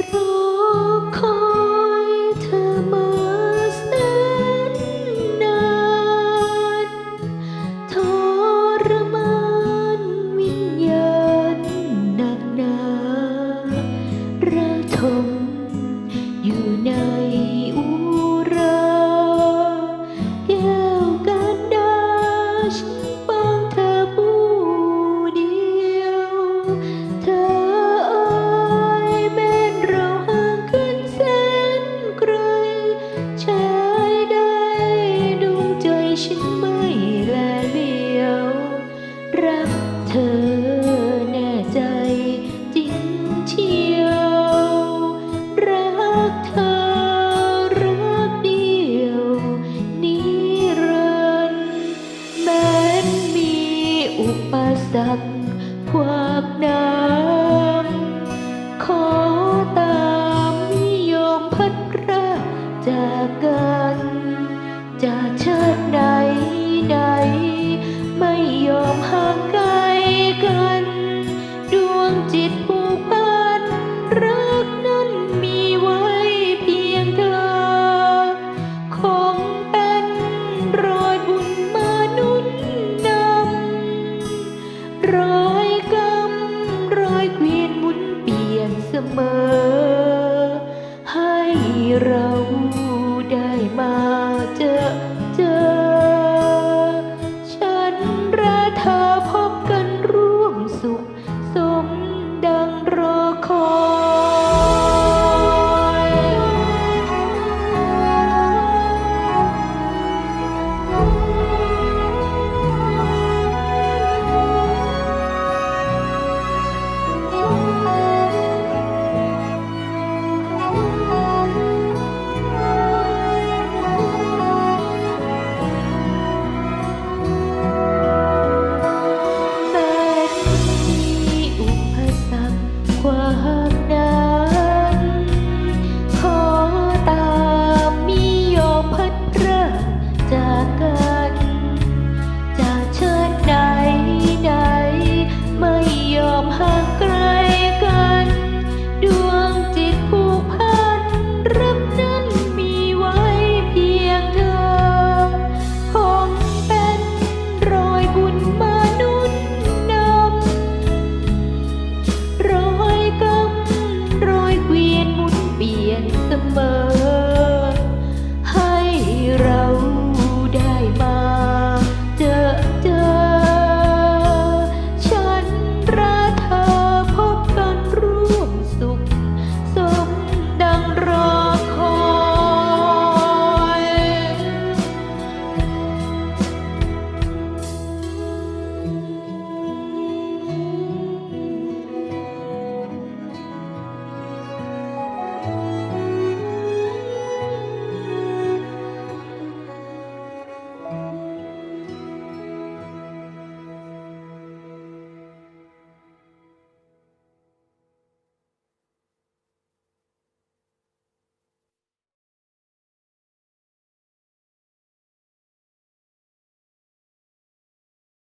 รอคอยเธอมาแสนนานทรมานวิญญาณหนักหนาระทมอยู่ในอุราแก้วกันดาช อุปสรรคขวากนาำ her เสมอ